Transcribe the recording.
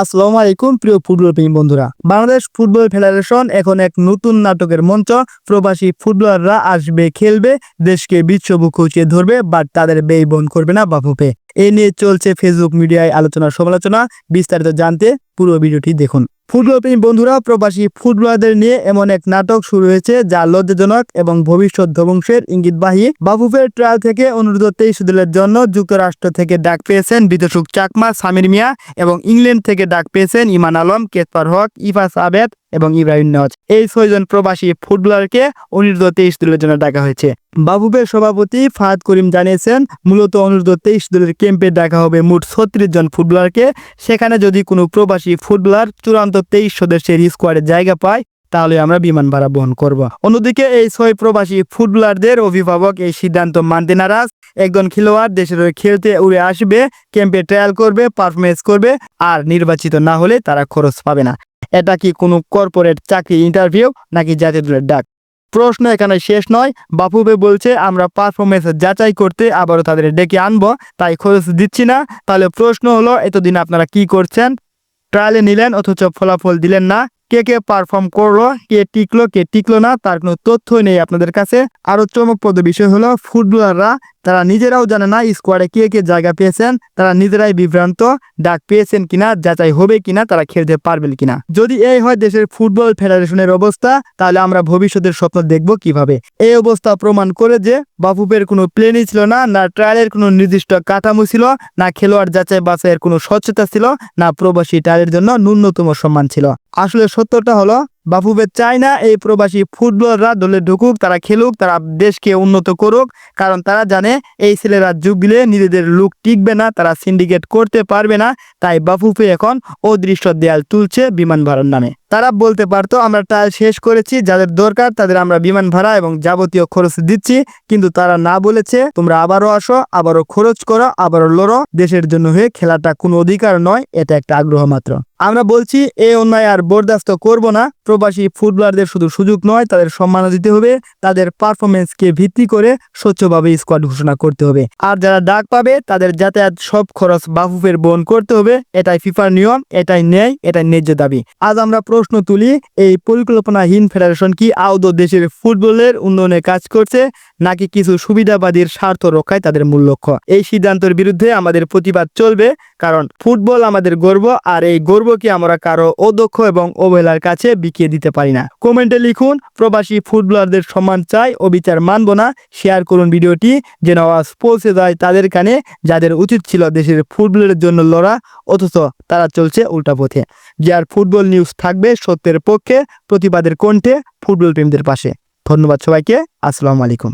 আসসালামু আলাইকুম, প্রিয় ফুটবল প্রেমী বন্ধুরা। বাংলাদেশ ফুটবল ফেডারেশন এখন এক নতুন নাটকের মঞ্চ। প্রবাসী ফুটবলাররা আসবে, খেলবে, দেশকে বিশ্ববুক খুঁচিয়ে ধরবে বাট তাদের ব্যয় বন্ধ করবে না বাফুপে এ নিয়ে চলছে ফেসবুক মিডিয়ায় আলোচনা সমালোচনা বিস্তারিত জানতে পুরো ভিডিওটি দেখুন। ফুটবল প্রেমী বন্ধুরা, প্রবাসী ফুটবলারদের নিয়ে এমন এক নাটক শুরু হয়েছে যা লজ্জাজনক এবং ভবিষ্যৎ ধ্বংসের ইঙ্গিতবাহী। বাফুফের ট্রায়াল থেকে অনুরোধ তেইশ দলের জন্য যুক্তরাষ্ট্র থেকে ডাক পেয়েছেন বিদেশুক চাকমা, সামির মিয়া এবং ইংল্যান্ড থেকে ডাক পেয়েছেন ইমান আলম কেতপার হক, ইফাস আবেদ এবং ইব্রাহিম নজ এই ছয়জন প্রবাসী ফুটবলারকে অনূর্ধ্ব তেইশ দলের জন্য ডাকা হয়েছে। বাবুবের সভাপতি ফাহাদ করিম জানিয়েছেন, মূলত অনূর্ধ্ব তেইশ দলের ক্যাম্পে ডাকা হবে মোট ছত্রিশ জন ফুটবলারকে। সেখানে যদি কোনো প্রবাসী ফুটবলার চূড়ান্ত তেইশ সদস্যের স্কোয়াডে জায়গা পায়, তাহলে আমরা বিমান ভাড়া বহন করব। অন্যদিকে এই ছয় প্রবাসী ফুটবলারদের অভিভাবক এই সিদ্ধান্ত মানতে নারাজ। একজন খেলোয়াড় দেশের খেলতে উড়ে আসবে, ক্যাম্পে ট্রায়াল করবে পারফরমেন্স করবে, আর নির্বাচিত না হলে তারা খরচ পাবে না। এটা কি কোনো কর্পোরেট চাকরি ইন্টারভিউ নাকি জাতীয় দলের ডাক? প্রশ্ন এখানে শেষ নয়। বাপুবে বলছে, আমরা পারফরমেন্স যাচাই করতে আবারও তাদের ডেকে আনব, তাই খরচ দিচ্ছি না। তাহলে প্রশ্ন হলো, এতদিন আপনারা কি করছেন? ট্রায়ালে নিলেন অথচ ফলাফল দিলেন না। কে কে পারফর্ম করল, কে টিকলো কে টিকলো না, তার কোনো তথ্যই নেই আপনাদের কাছে। আরও চমকপ্রদ বিষয় হলো, ফুটবলাররা তারা নিজেরাও জানে না স্কোয়াডে কে কে জায়গা পেয়েছেন, তারা নিজেরাই বিভ্রান্ত, ডাক পেয়েছেন কিনা, যাচাই হবে কিনা, তারা খেলতে পারবেন কিনা। যদি এই হয় দেশের ফুটবল ফেডারেশনের অবস্থা, তাহলে আমরা ভবিষ্যতের স্বপ্ন দেখব কীভাবে। এই অবস্থা প্রমাণ করে যে বাফুপের কোনো প্লেনই ছিল না না ট্রায়ালের কোনো নির্দিষ্ট কাঠামো ছিল, না খেলোয়াড় যাচাই বাছাইয়ের কোনো স্বচ্ছতা ছিল, না প্রবাসী ট্রায়ালের জন্য ন্যূনতম সম্মান ছিল। আসলে সত্যটা হলো বাফুবে চায় না এই প্রবাসী ফুটবলাররা দলে ঢুকুক, তারা খেলুক, তারা দেশকে উন্নত করুক, কারণ তারা জানে এই ছেলেরা যুগ গিলে নিজেদের লুক টিকবে না, তারা সিন্ডিকেট করতে পারবে না, তাই বাফুফে এখন অদৃশ্য দেয়াল তুলছে বিমান ভাড়ার নামে। তারা বলতে পারতো, আমরা ট্রায়াল শেষ করেছি, যাদের দরকার তাদের আমরা বিমান ভাড়া এবং যাবতীয় খরচ দিচ্ছি, কিন্তু তারা না বলেছে, তোমরা আবারও আসো, আবারও খরচ করো, আবারও লড়ো, দেশের জন্য হয়ে খেলাটা কোনো অধিকার নয়। এটা একটা আগ্রহ মাত্র। আমরা বলছি, এই অন্যায় আর বরদাস্ত করব না। প্রবাসী ফুটবলারদের শুধু সুযোগ নয়, তাদের সম্মান দিতে হবে, তাদের পারফরমেন্সকে ভিত্তি করে স্বচ্ছভাবে স্কোয়াড ঘোষণা করতে হবে। আর যারা ডাক পাবে, তাদের যাতায়াত সব খরচ বাফুফের বহন করতে হবে। এটাই ফিফার নিয়ম, এটাই ন্যায়, এটাই ন্যায্য দাবি। আজ আমরা প্রশ্ন তুলি, এই পরিকল্পনাহীন ফেডারেশন কি আদৌ দেশের ফুটবলের উন্নয়নে কাজ করছে, নাকি কিছু সুবিধাবাদীর স্বার্থ রক্ষায় তাদের মূল লক্ষ্য? এই সিদ্ধান্তের বিরুদ্ধে আমাদের প্রতিবাদ চলবে, কারণ ফুটবল আমাদের গর্ব, আর এই গর্বকে আমরা কারও অদক্ষ এবং অবহেলার কাছে বিকিয়ে দিতে পারি না। কমেন্টে লিখুন, প্রবাসী ফুটবলারদের সম্মান চাই ও বিচার মানব না। শেয়ার করুন ভিডিওটি, যেন আওয়াজ পৌঁছে যায় তাদের কানে, যাদের উচিত ছিল দেশের ফুটবলের জন্য লড়া, অথচ তারা চলছে উল্টা পথে। যার ফুটবল নিউজ থাকবে সত্যের পক্ষে, প্রতিবাদের কণ্ঠে ফুটবল প্রেমীদের পাশে। ধন্যবাদ সবাইকে, আসসালামু আলাইকুম।